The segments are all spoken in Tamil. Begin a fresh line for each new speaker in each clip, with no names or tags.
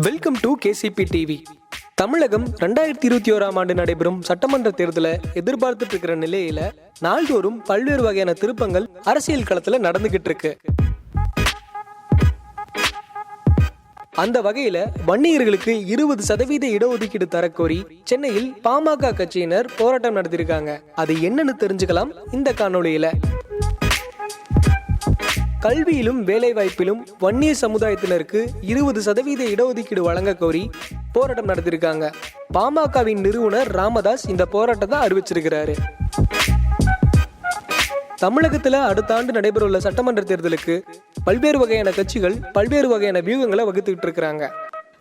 Welcome to KCP TV Tamilagam ரெண்டாயிரத்தி இருபத்தி ஓராம் ஆண்டு நடைபெறும் சட்டமன்ற தேர்தலை எதிர்பார்த்துட்டு இருக்கிற நிலையில நாள்தோறும் பல்வேறு வகையான திருப்பங்கள் அரசியல் களத்துல நடந்துகிட்டு இருக்கு அந்த வகையில வன்னியர்களுக்கு இருபது சதவீத இடஒதுக்கீடு தரக்கோரி சென்னையில் பாமக கட்சியினர் போராட்டம் நடத்தியிருக்காங்க. அது என்னன்னு தெரிஞ்சுக்கலாம் இந்த காணொளியில. கல்வியிலும் வேலைவாய்ப்பிலும் வன்னிய சமுதாயத்தினருக்கு இருபது சதவீத இடஒதுக்கீடு வழங்க கோரி போராட்டம் நடத்தியிருக்காங்க. பாமகவின் நிறுவனர் ராமதாஸ் இந்த போராட்டத்தை அறிவிச்சிருக்கிறாரு. தமிழகத்தில் அடுத்த ஆண்டு நடைபெறவுள்ள சட்டமன்ற தேர்தலுக்கு பல்வேறு வகையான கட்சிகள் பல்வேறு வகையான வியூகங்களை வகுத்துக்கிட்டு இருக்கிறாங்க.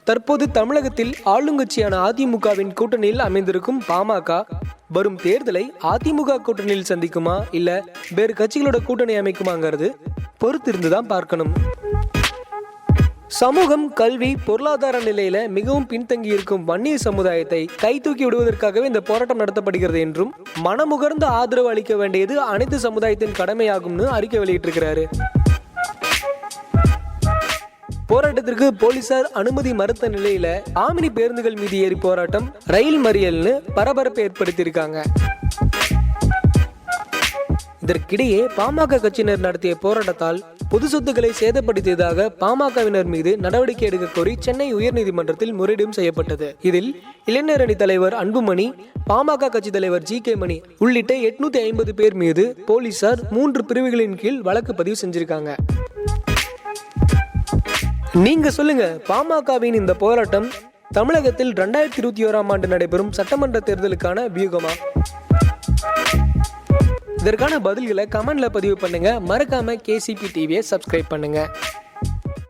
தற்போது தமிழகத்தில் ஆளுங்கட்சியான அதிமுகவின் கூட்டணியில் அமைந்திருக்கும் பாமக வரும் தேர்தலை அதிமுக கூட்டணியில் சந்திக்குமா இல்ல வேறு கட்சிகளோட கூட்டணி அமைக்குமாங்கிறது பொறுத்திருந்து தான் பார்க்கணும். சமூகம் கல்வி பொருளாதார நிலையில மிகவும் பின்தங்கி இருக்கும் வன்னிய சமுதாயத்தை கை தூக்கி விடுவதற்காகவே இந்த போராட்டம் நடத்தப்படுகிறது என்றும் மனமுகர்ந்த ஆதரவு அளிக்க வேண்டியது அனைத்து சமுதாயத்தின் கடமையாகும்னு அறிக்கை வெளியிட்டிருக்கிறாரு. போராட்டத்திற்கு போலீசார் அனுமதி மறுத்த நிலையில ஆமினி பேருந்துகள் மீது ஏறி போராட்டம் ரயில் மறியல்னு பரபரப்பை ஏற்படுத்தியிருக்காங்க. இதற்கிடையே பாமக கட்சியினர் நடத்திய போராட்டத்தால் பொது சொத்துக்களை சேதப்படுத்தியதாக பாமகவினர் மீது நடவடிக்கை எடுக்க கோரி சென்னை உயர்நீதிமன்றத்தில் முறையீடும் செய்யப்பட்டது. இதில் இளைஞர் அணி தலைவர் அன்புமணி பாமக கட்சி தலைவர் ஜி கே மணி உள்ளிட்ட எட்நூத்தி ஐம்பது பேர் மீது போலீசார் மூன்று பிரிவுகளின் கீழ் வழக்கு பதிவு செஞ்சிருக்காங்க. நீங்க சொல்லுங்க பாமகவின் இந்த போராட்டம் தமிழகத்தில் ரெண்டாயிரத்தி இருபத்தி ஓராம் ஆண்டு நடைபெறும் சட்டமன்ற தேர்தலுக்கான வியூகமா? இதற்கான பதில்களை கமெண்ட்ல பதிவு பண்ணுங்க. மறக்காம கேசிபி டிவியை சப்ஸ்கிரைப் பண்ணுங்க.